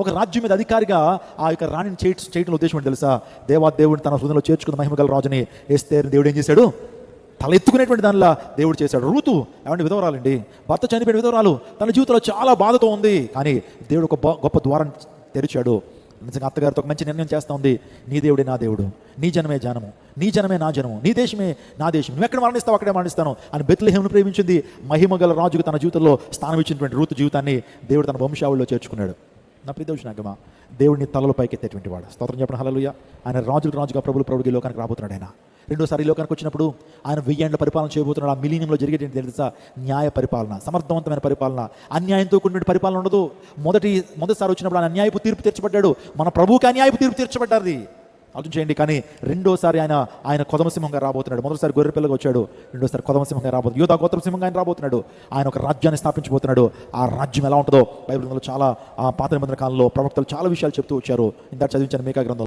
ఒక రాజ్యం మీద అధికారిగా ఆ యొక్క రాణిని చేయ చేయడం ఉద్దేశం ఏంటి తెలుసా? దేవా దేవుడిని తన హృదయంలో చేర్చుకున్న మహిమగల రాజుని వేస్తే దేవుడు ఏం చేశాడు? తల ఎత్తుకునేటువంటి దానిలా దేవుడు చేశాడు. ఋతు ఏమంటే విధవరాలండి? భర్త చనిపోయిన విధవరాలు తన జీవితంలో చాలా బాధతో ఉంది. కానీ దేవుడు ఒక గొప్ప ద్వారం తెరిచాడు. నిజంగా అత్తగారితో ఒక మంచి నిర్ణయం చేస్తూ ఉంది. నీ దేవుడే నా దేవుడు. నీ జనమే జనము. నీ జనమే నా జనము. నీ దేశమే నా దేశం నువ్వు ఎక్కడ మరణిస్తావు అక్కడే మరణిస్తాను. అని బెత్లహేమును ప్రేమించింది మహిమగల రాజుకు తన జీవితంలో స్థానం ఇచ్చినటువంటి రూతు జీవితాన్ని దేవుడు తన వంశావళిలో చేర్చుకున్నాడు. నా ప్రియదోషనాగమా దేవుడిని తలలు పైకెత్తేటువంటి వాడు. స్తోత్రం చెప్పిన హలలుయ ఆయన రాజులు రాజుగా ప్రభులు ప్రభుడికి లోకానికి రాబోతున్నాడు ఆయన. రెండోసారి లోకానికి వచ్చినప్పుడు ఆయన వెయ్యేండ్ల పరిపాలన చేయబోతున్నాడు. ఆ మిలీనియంలో జరిగేటువంటి తెలుసా? న్యాయ పరిపాలన. సమర్థవంతమైన పరిపాలన. అన్యాయంతో కూడిన పరిపాలన ఉండదు. మొదటి మొదటిసారి వచ్చినప్పుడు ఆయన అన్యాయపు తీర్పు తీర్చబడ్డాడు. మన ప్రభువుకి అన్యాయపు తీర్పు తీర్చబడ్డారు ఆలోచన చేయండి. కానీ రెండోసారి ఆయన ఆయన కొదమసింహంగా రాబోతున్నాడు. మొదటిసారి గొర్రె పిల్లగా వచ్చాడు. రెండోసారి కొదమసింహంగా రాబోతుంది యూదా గోత్రసింహంగా ఆయన రాబోతున్నాడు. ఆయన ఒక రాజ్యాన్ని స్థాపించబోతున్నాడు. ఆ రాజ్యం ఎలా ఉంటుందో బైబిల్ గ్రంథంలో చాలా ఆ పాత నిబంధన కాలంలో ప్రవక్తలు చాలా విషయాలు చెప్తూ వచ్చారు. ఇంత చదివించాను మేకా గ్రంథం